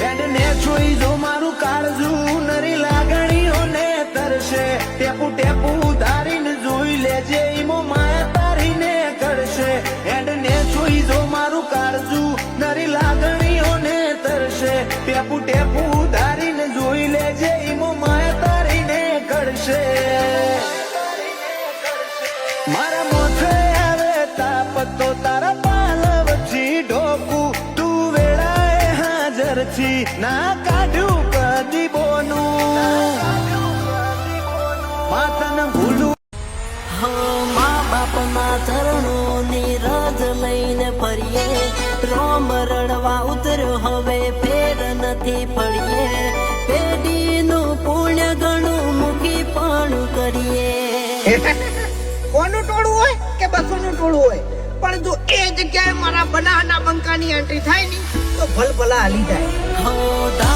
વેડને છોઈ જો મારું કાળજું નરી લાગણીઓને તરશે. ટેપુ ટેપુ ઉધારીને જોઈ લેજે, ઈમો માયા તારીને કરશે. એડને છોઈ જો મારું કાળજું નરી લાગણીઓને તરશે. ટેપુ ટેપુ ઉધારીને જોઈ લેજે, ઈમો માયા તારીને કરશે. મારા મોથે છી ના કાઢ્યું કદી બોનું. ભૂલું. હો મા બાપના ચરણોની રાજ લઈને ફરીએ. રોમ રડવા ઉતર્યો હવે ફેર નથી પડીએ પેઢીનું પુણ્ય ઘણું મૂકી પણ કરીએ. કોનું ટોળું હોય કે બસોનું ટોળું હોય? પણ જો એ જગ્યાએ મારા બનાના બંકાની એન્ટ્રી થાય ને તો ભલ ભલા હાલી જાય.